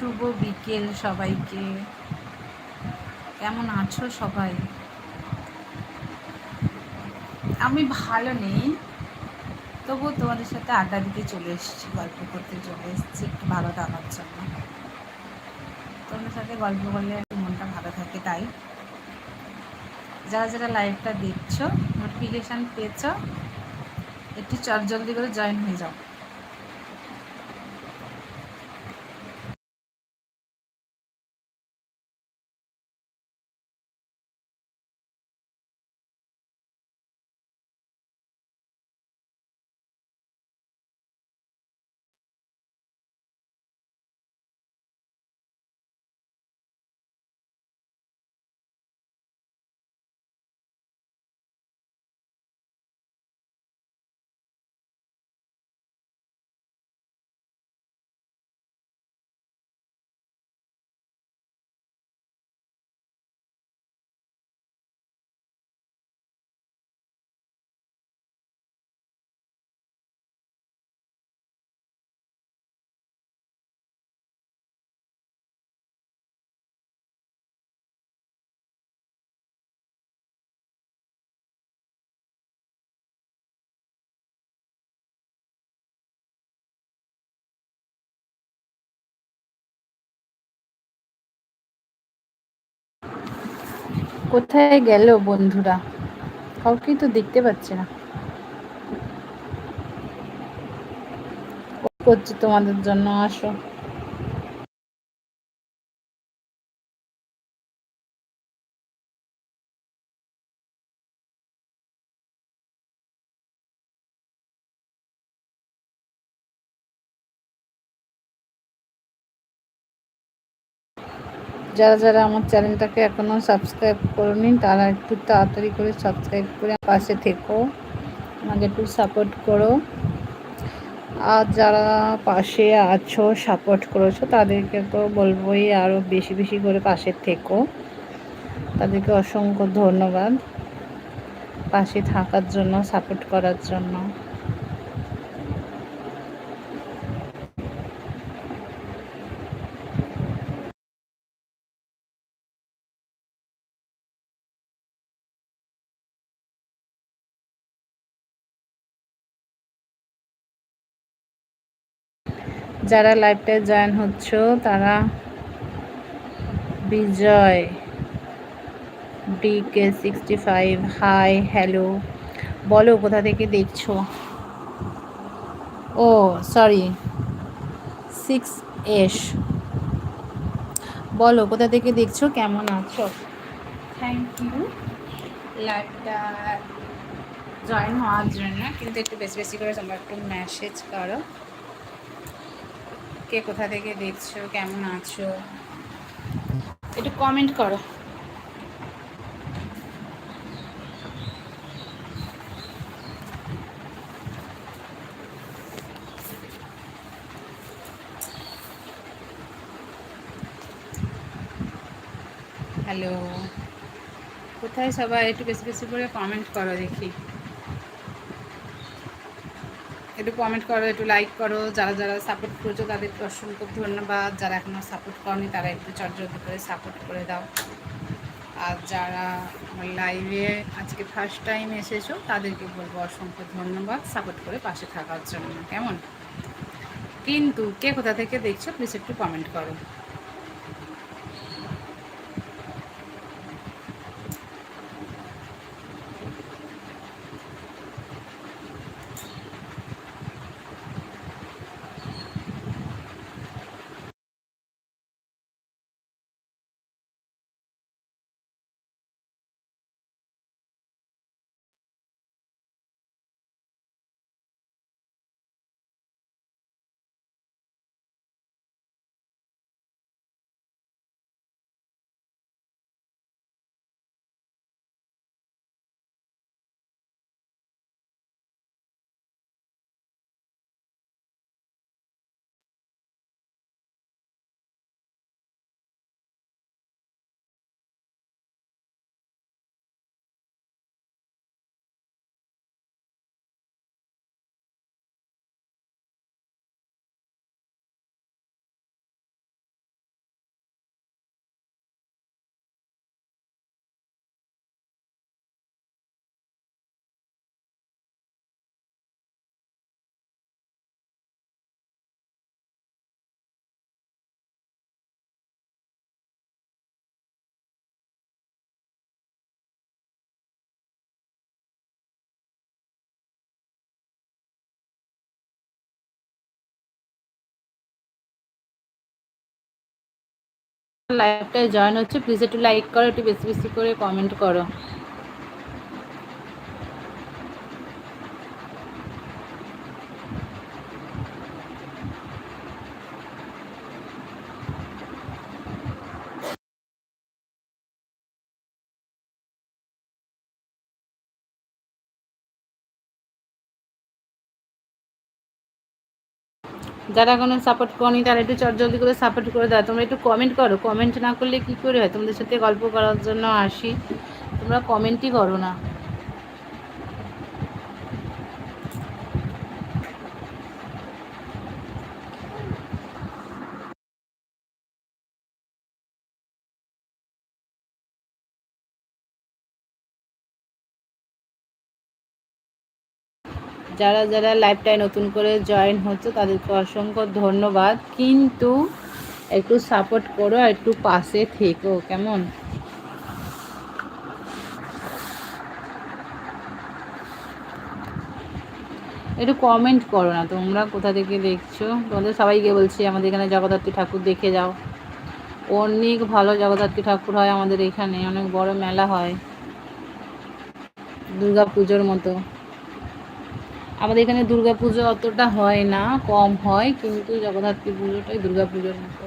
শুভ বিকেল সবাইকে। কেমন আছো সবাই? আমি ভালো নেই, তবুও তোমাদের সাথে আড্ডা দিতে চলে এসেছি, গল্প করতে চলে এসেছি, একটু ভালো থাকার জন্য। তোমাদের সাথে গল্প করলে মনটা ভালো থাকে, তাই। যারা যারা লাইভটা দেখছ নোটিফিকেশান পেয়েছ, একটু চট জলদি করে জয়েন হয়ে যাও। কোথায় গেল বন্ধুরা? কাউকেই তো দেখতে পাচ্ছি না। করছি তোমাদের জন্য আসো। যারা যারা আমার চ্যানেলটাকে এখনও সাবস্ক্রাইব করনি, তারা একটু তাড়াতাড়ি করে সাবস্ক্রাইব করে পাশে থেকো। আমাকে একটু সাপোর্ট করো। আর যারা পাশে আছো সাপোর্ট করেছ, তাদেরকে তো বলবোই আরও বেশি বেশি করে পাশে থেকো। তাদেরকে অসংখ্য ধন্যবাদ। পাশে থাকার জন্য সাপোর্ট করার জন্য। যারা লাইভটায় জয়েন হচ্ছ, তারা Bijoy DK sixty five hi hello বলো, কোথা থেকে দেখছ? ও সরি সিক্স এস বলো, কোথা থেকে দেখছ? কেমন আছো? থ্যাংক ইউ লাইভটা জয়েন হওয়ার জন্য, কিন্তু একটু বেশি বেশি করে তোমরা একটু মেসেজ করো। কে কোথা থেকে দেখছ, কেমন আছো? একটু কমেন্ট করো। হ্যালো কোথায় সবাই? একটু বেশি বেশি করে কমেন্ট করো দেখি। একটু কমেন্ট করো, একটু লাইক করো। যারা যারা সাপোর্ট করছ তাদেরকে অসংখ্য ধন্যবাদ। যারা এখনও সাপোর্ট করনি তারা একটু চটজলদি করে সাপোর্ট করে দাও। আর যারা আমার লাইভে আজকে ফার্স্ট টাইম এসেছ, তাদেরকে বলব অসংখ্য ধন্যবাদ সাপোর্ট করে পাশে থাকার জন্য। কেমন? কিন্তু কে কোথা থেকে দেখছ প্লিজ একটু কমেন্ট করো। লাইভটায় জয়েন হচ্ছে প্লিজ একটু লাইক করো একটু বেশি বেশি করে কমেন্ট করো। যারা কোনো সাপোর্ট করনি, তারা একটু চটজলদি করে সাপোর্ট করে দাও। তোমরা একটু কমেন্ট করো। কমেন্ট না করলে কি করে হয়? তোমাদের সাথে গল্প করার জন্য আসি। তোমরা কমেন্টই করো না। যারা যারা লাইভটায় নতুন করে জয়েন হচ্ছে, তাদেরকে অসংখ্য ধন্যবাদ। কিন্তু একটু সাপোর্ট করো আর একটু পাশে থেকো, কেমন? একটু কমেন্ট করো না, তোমরা কোথা থেকে দেখছ? তোমাদের সবাইকে বলছি, আমাদের এখানে জগদ্ধাত্রী ঠাকুর দেখে যাও। অনেক ভালো জগদ্ধাত্রী ঠাকুর হয় আমাদের এখানে, অনেক বড় মেলা হয়। দুর্গা পুজোর মতো। আমাদের এখানে দুর্গাপুজো অতটা হয় না কম হয় কিন্তু জগদ্ধাত্রী পুজোটাই দুর্গাপুজোর মতো।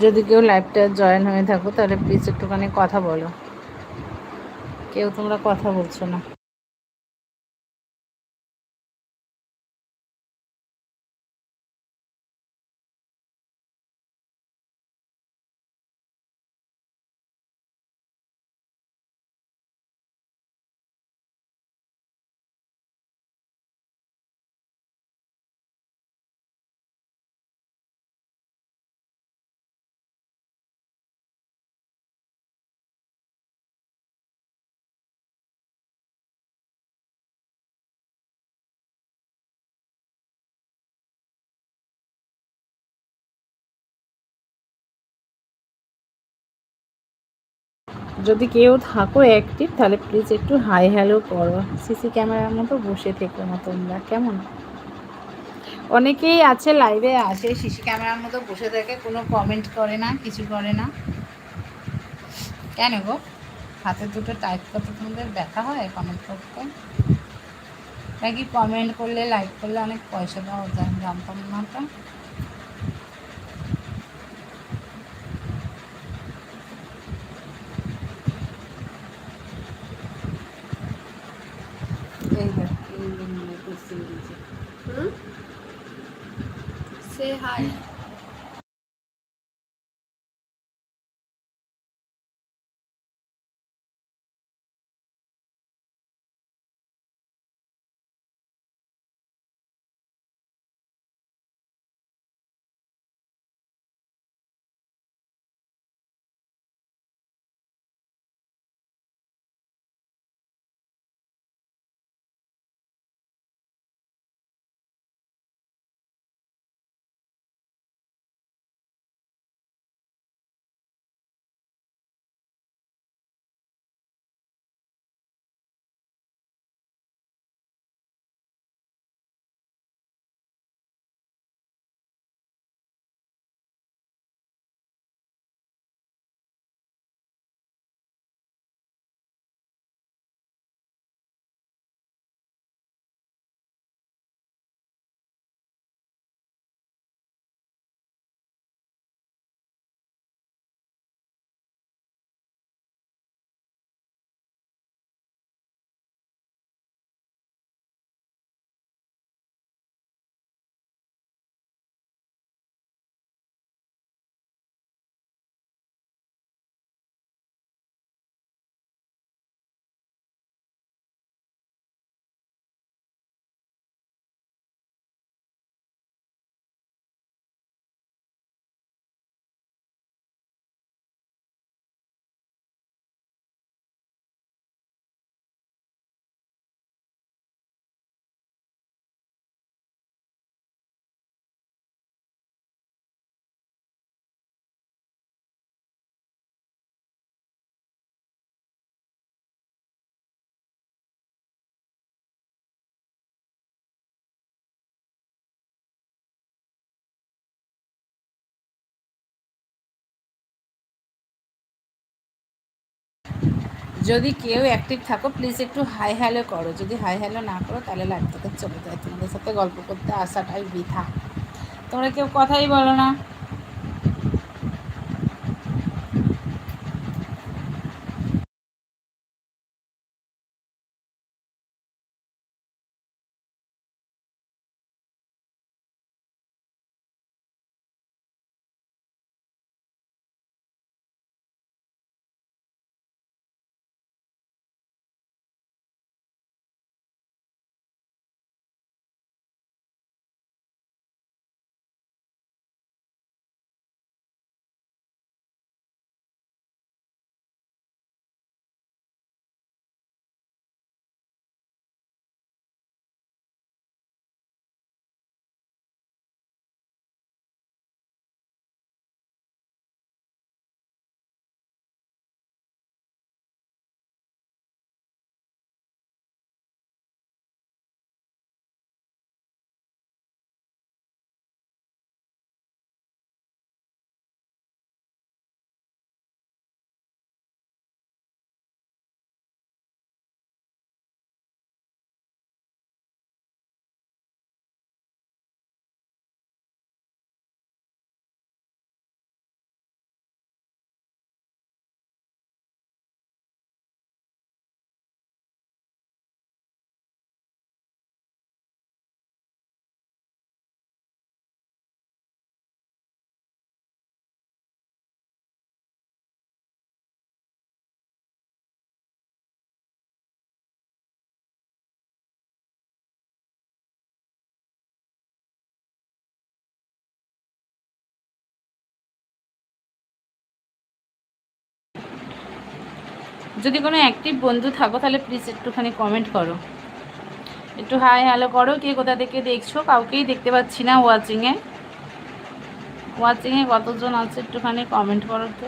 যদি কেউ লাইভটা জয়েন হয়ে থাকো, তাহলে প্লিজ একটুখানি কথা বলো। কেউ তোমরা কথা বলছো না। যদি কেউ থাকো অ্যাক্টিভ তাহলে প্লিজ একটু হাই হ্যালো করো। সিসি ক্যামেরার মতো বসে থেকো না তোমরা, কেমন? অনেকেই আছে লাইভে আসে সিসি ক্যামেরার মতো বসে থাকে, কোনো কমেন্ট করে না, কিছু করে না। কেন গো? হাতে দুটো টাইপ করতে তোমাদের ব্যথা হয় কমেন্ট করতে? নাকি কমেন্ট করলে লাইক করলে অনেক পয়সা দেওয়া যায়, জানতাম না তো। যদি কেউ অ্যাক্টিভ থাকো প্লিজ একটু হাই হ্যালো করো। যদি হাই হ্যালো না করো, তাহলে লাইভটাতে চলে যায়। তোমাদের সাথে গল্প করতে আসাটাই বৃথা। তোমরা কেউ কথাই বলো না। যদি কোনো অ্যাক্টিভ বন্ধু থাকো, তাহলে প্লিজ একটুখানি কমেন্ট করো। একটু হাই হ্যালো করো, কে কোথা থেকে দেখছ? কাউকেই দেখতে পাচ্ছি না ওয়াচিংয়ে ওয়াচিংয়ে কতজন আছে একটুখানি কমেন্ট করো তো।